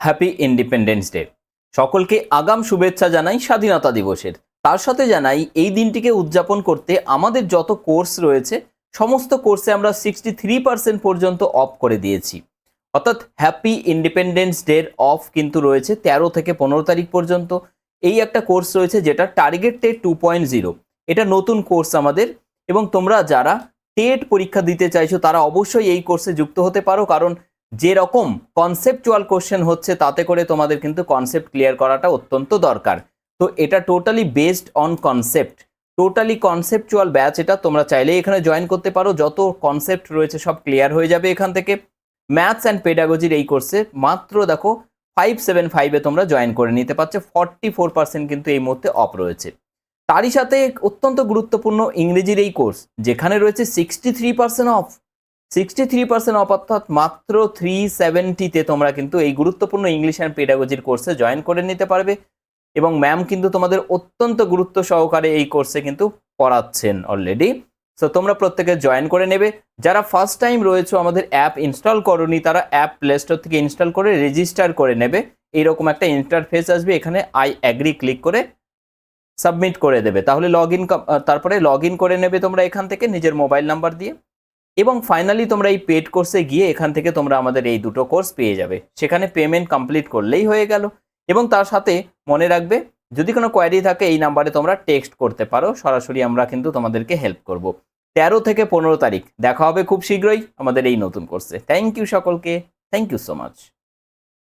Happy independence day সকলকে আগাম শুভেচ্ছা জানাই স্বাধীনতা দিবসের। তার সাথে জানাই এই দিনটিকে উদযাপন করতে আমাদের যত কোর্স রয়েছে, সমস্ত কোর্সে আমরা সিক্সটি থ্রি পার্সেন্ট পর্যন্ত অফ করে দিয়েছি। অর্থাৎ হ্যাপি ইন্ডিপেন্ডেন্স ডের অফ কিন্তু রয়েছে তেরো থেকে পনেরো তারিখ পর্যন্ত। এই একটা কোর্স রয়েছে যেটা target TET two point zero এটা নতুন কোর্স আমাদের এবং তোমরা যারা টেট পরীক্ষা দিতে চাইছো তারা অবশ্যই এই কোর্সে যুক্ত হতে পারো কারণ যেরকম কনসেপচুয়াল কোশ্চেন হচ্ছে, তাতে করে তোমাদের কিন্তু কনসেপ্ট ক্লিয়ার করাটা অত্যন্ত দরকার। তো এটা totally based on concept totally conceptual batch এটা তোমরা চাইলেই এখানে জয়েন করতে পারো। যত কনসেপ্ট রয়েছে সব ক্লিয়ার হয়ে যাবে এখান থেকে। ম্যাথস অ্যান্ড পেডাগজির এই কোর্সে মাত্র দেখো ফাইভ সেভেন ফাইভে তোমরা জয়েন করে নিতে পারছ। ফর্টি ফোর পার্সেন্ট কিন্তু এই মুহূর্তে অফ রয়েছে। তারই সাথে অত্যন্ত গুরুত্বপূর্ণ ইংরেজির এই কোর্স যেখানে রয়েছে sixty three percent off sixty three percent off অর্থাৎ মাত্র থ্রি সেভেন্টিতে তোমরা কিন্তু এই গুরুত্বপূর্ণ ইংলিশ অ্যান্ড পেডাগজির কোর্সে জয়েন করে নিতে পারবে। এবং ম্যাম কিন্তু তোমাদের অত্যন্ত গুরুত্ব সহকারে এই কোর্সে কিন্তু পড়াচ্ছেন অলরেডি সো তোমরা প্রত্যেকে জয়েন করে নেবে। যারা ফার্স্ট টাইম রয়েছে, আমাদের অ্যাপ ইনস্টল করনি, তারা অ্যাপ প্লে স্টোর থেকে ইনস্টল করে রেজিস্টার করে নেবে। এইরকম একটা ইন্টারফেস আসবে, এখানে আই অ্যাগ্রি ক্লিক করে সাবমিট করে দেবে। তাহলে লগ ইন তারপরে লগ ইন করে নেবে তোমরা এখান থেকে নিজের মোবাইল নাম্বার দিয়ে। এবং ফাইনালি তোমরা এই পেড কোর্সে গিয়ে এখান থেকে তোমরা আমাদের এই দুটো কোর্স পেয়ে যাবে। সেখানে পেমেন্ট কমপ্লিট করলেই হয়ে গেল। এবং তার সাথে মনে রাখবে, যদি কোনো কোয়ারি থাকে, এই নাম্বারে তোমরা টেক্সট করতে পারো। সরাসরি আমরা কিন্তু তোমাদেরকে হেল্প করব। তেরো থেকে পনেরো তারিখ। দেখা হবে খুব শীঘ্রই আমাদের এই নতুন কোর্সে থ্যাংক ইউ সকলকে। Thank you so much